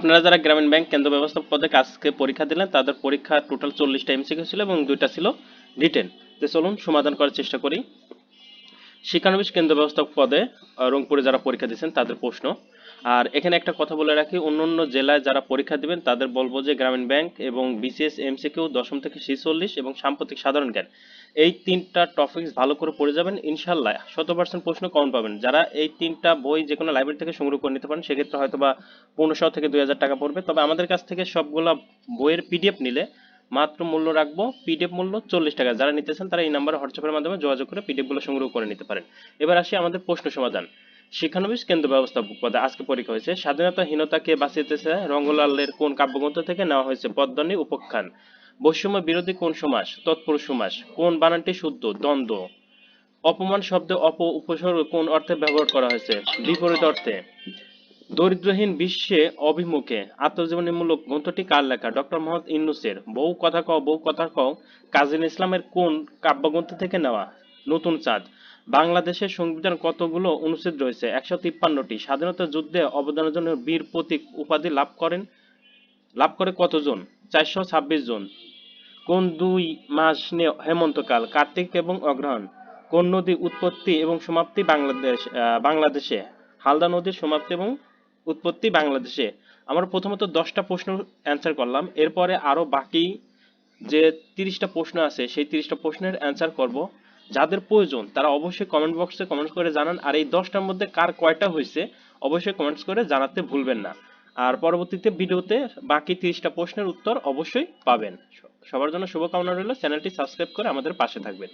আপনারা যারা গ্রামীণ ব্যাংক কেন্দ্র ব্যবস্থা পদে আজকে পরীক্ষা দিলেন, তাদের পরীক্ষা টোটাল চল্লিশটা এমসিকিউ ছিল এবং দুইটা ছিল রিটেন তো চলুন সমাধান করার চেষ্টা করি। শিক্ষানবিশ কেন্দ্র ব্যবস্থাপক পদে রংপুরে যারা পরীক্ষা দিয়েছেন, তাদের প্রশ্ন। আর এখানে একটা কথা বলে রাখি, অন্যান্য জেলায় যারা পরীক্ষা দিবেন, তাদের বলব যে গ্রামীণ ব্যাংক এবং বিসিএস, এমসিকিউ দশম থেকে ছিচল্লিশ এবং সাম্প্রতিক সাধারণ জ্ঞান। এই তিনটা টপিকস ভালো করে পড়ে যাবেন ইনশাল্লাহ শত পার্সেন্ট প্রশ্ন কমন পাবেন। যারা এই তিনটা বই যে কোনো লাইব্রেরি থেকে সংগ্রহ করে নিতে পারেন, সেক্ষেত্রে হয়তো বা পনেরোশো থেকে দুই হাজার টাকা পড়বে। তবে আমাদের কাছ থেকে সবগুলা বইয়ের পিডিএফ নিলে মাত্র মূল্য রাখব পিডিএফ মূল্য চল্লিশ টাকা। যারা নিতেছেন তারা এই নাম্বারে হোয়াটসঅ্যাপের মাধ্যমে যোগাযোগ করে পিডিএফগুলো সংগ্রহ করে নিতে পারেন। এবার আসি আমাদের প্রশ্ন সমাধান। শিক্ষানবিশ কেন্দ্র ব্যবস্থাপক পদে আজকে পরীক্ষা হয়েছে। স্বাধীনতাহীনতাকে বাঁচিতেছে রঙ্গলালের কোন কাব্যগ্রন্থ থেকে নেওয়া হয়েছে পদ্মনি উপখ্যান? বৈষম্য বিরোধী কোন সমাস তৎপুরুষ সমাস কোন বানানটি শুদ্ধ? দ্বন্দ্ব। অপমান শব্দে অপ উপসর্গ কোন অর্থে ব্যবহার করা হয়েছে? বিপরীত অর্থে। দরিদ্রহীন বিশ্বে অভিমুখে আত্মজীবনীমূলক গ্রন্থটি কার লেখা? ডক্টর মোহাম্মদ ইন্নুসের বউ কথা কও, বহু কথা কও। কাজী ইসলামের কোন কাব্যগ্রন্থ থেকে নেওয়া নতুন চাঁদ। বাংলাদেশের সংবিধান কতগুলো অনুচ্ছেদ রয়েছে? একশো তিপ্পান্নটি। স্বাধীনতা যুদ্ধে অবদানের জন্য বীর প্রতীক উপাধি লাভ করেন, লাভ করে কতজন? চারশো ছাব্বিশ জন। কোন দুই মাস নিয়ে হেমন্তকাল, কার্তিক এবং অগ্রহণ কোন নদী উৎপত্তি এবং সমাপ্তি বাংলাদেশ বাংলাদেশে? হালদা নদীর সমাপ্তি এবং উৎপত্তি বাংলাদেশে। আমরা প্রথমত দশটা প্রশ্ন অ্যান্সার করলাম। এরপরে আরও বাকি যে তিরিশটা প্রশ্ন আছে, সেই তিরিশটা প্রশ্নের অ্যান্সার করব। যাদের প্রয়োজন, তারা অবশ্যই কমেন্ট বক্সে কমেন্ট করে জানান। আর এই দশটার মধ্যে কার কয়টা হয়েছে, অবশ্যই কমেন্টস করে জানাতে ভুলবেন না। আর পরবর্তীতে ভিডিওতে বাকি তিরিশটা প্রশ্নের উত্তর অবশ্যই পাবেন। সবার জন্য শুভকামনা রইল। চ্যানেলটি সাবস্ক্রাইব করে আমাদের পাশে থাকবেন।